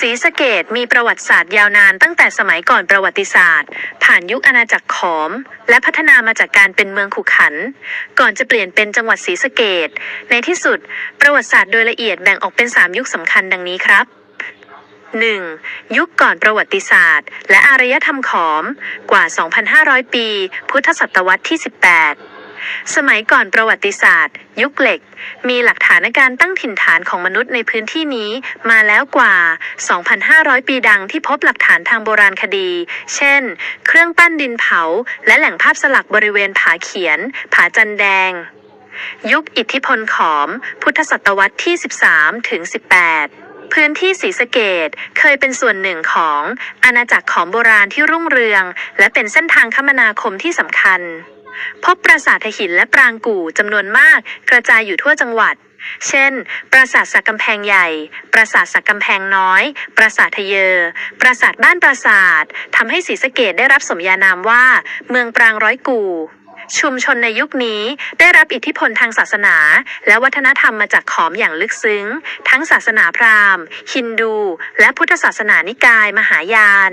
ศรีสะเกดมีประวัติศาสตร์ยาวนานตั้งแต่สมัยก่อนประวัติศาสตร์ ผ่านยุคอาณาจักรขอม และพัฒนามาจากการเป็นเมืองขุขัน ก่อนจะเปลี่ยนเป็นจังหวัดศรีสะเกดในที่สุด ประวัติศาสตร์โดยละเอียดแบ่งออกเป็น 3 ยุคสำคัญดังนี้ครับ 1. ยุคก่อนประวัติศาสตร์ และอารยธรรมขอม กว่า 2,500 ปี พุทธศตวรรษที่ 18 สมัยก่อนประวัติศาสตร์ ยุคเหล็ก มีหลักฐานการตั้งถิ่นฐานของมนุษย์ในพื้นที่นี้มาแล้วกว่า 2,500 ปีดังที่พบหลักฐานทางโบราณคดี เช่น เครื่องปั้นดินเผา และแหล่งภาพสลักบริเวณผาเขียน ผาจันแดง ยุคอิทธิพลขอม พุทธศตวรรษที่ 13 ถึง 18พื้นที่ศรีสะเกดเคยเป็นส่วนหนึ่งของอาณาจักรขอมโบราณที่รุ่งเรือง และเป็นเส้นทางคมนาคมที่สำคัญ พบปราสาทหินและปรางกู่จำนวนมากกระจายอยู่ทั่วจังหวัด เช่น ปราสาทสักกำแพงใหญ่ ปราสาทสักกำแพงน้อย ปราสาททะเยอ ปราสาทบ้านปราสาททำให้ศรีสะเกดได้รับสมญานามว่า เมืองปรางร้อยกู่ชุมชนในยุคนี้ได้รับอิทธิพลทางศาสนา และวัฒนธรรมมาจากขอมอย่างลึกซึ้ง ทั้งศาสนาพราหมณ์ ฮินดู และพุทธศาสนานิกายมหายาน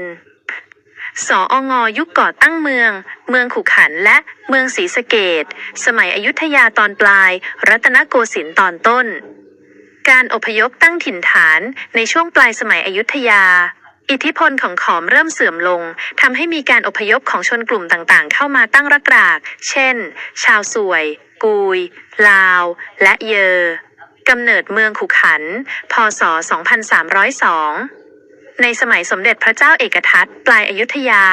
สอองยุคก่อตั้งเมือง เมืองขุขันและเมืองศรีสะเกดสมัยอยุธยาตอนปลาย รัตนโกสินทร์ตอนต้น การอพยพตั้งถิ่นฐานในช่วงปลายสมัยอยุธยา อิทธิพลของขอมเริ่มเสื่อมลงทำให้มีการอพยพของชนกลุ่มต่างๆ เข้ามาตั้งรักราก เช่น ชาวสวย กุย ลาว และเยอกำเนิดเมืองขุขัน พศ 2302 ในสมัยสมเด็จพระเจ้าเอกทัตปลายอายุทยา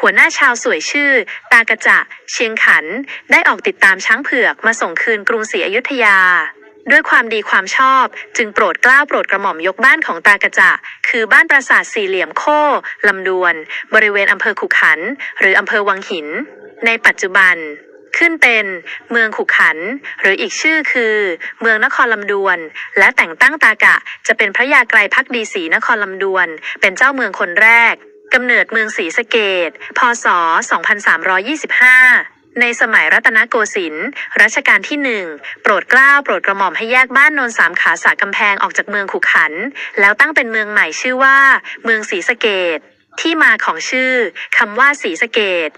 หัวหน้าชาวสวยชื่อ ตากระจะเชียงขัน ได้ออกติดตามช้างเผือกมาส่งคืนกรุงศรีอยุธยา ด้วยความดีความชอบ จึงโปรดเกล้าโปรดกระหม่อมยกบ้านของตากระจะคือบ้านปราสาทสี่เหลี่ยมโค้ลำดวน บริเวณอำเภอขุขัน หรืออำเภอวังหิน ในปัจจุบัน ขึ้นเป็นเมืองขุขัน หรืออีกชื่อคือ เมืองนครลำดวน และแต่งตั้งตากะ จะเป็นพระยาไกรพักดีศรีนครลำดวน เป็นเจ้าเมืองคนแรกกำเนิดเมืองศรีสะเกดพศ 2325ในสมัยรัตนโกสินทร์รัชกาลที่หนึ่งโปรดเกล้าโปรดกระหม่อมให้แยกบ้านโนนสามขาสากำแพงออกจากเมืองขุขัน แล้วตั้งเป็นเมืองใหม่ชื่อว่า เมืองศรีสะเกดที่มาของชื่อคำว่าศรีสะเกด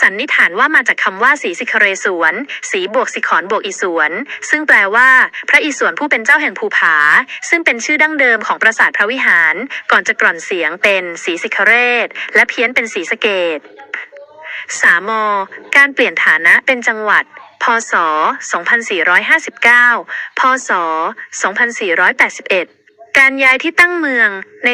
สันนิษฐานว่ามาจากคำว่าสีสิคเรสวน สีบวกสิขอนบวกอีสวน ซึ่งแปลว่า พระอิศวรผู้เป็นเจ้าแห่งภูผา ซึ่งเป็นชื่อดั้งเดิมของปราสาทพระวิหาร ก่อนจะกร่อนเสียงเป็นสีสิคเรศและเพี้ยนเป็นสีสเกดสามอการเปลี่ยนฐานะเป็นจังหวัด พศ 2459 พศ 2481 การย้ายที่ตั้งเมืองใน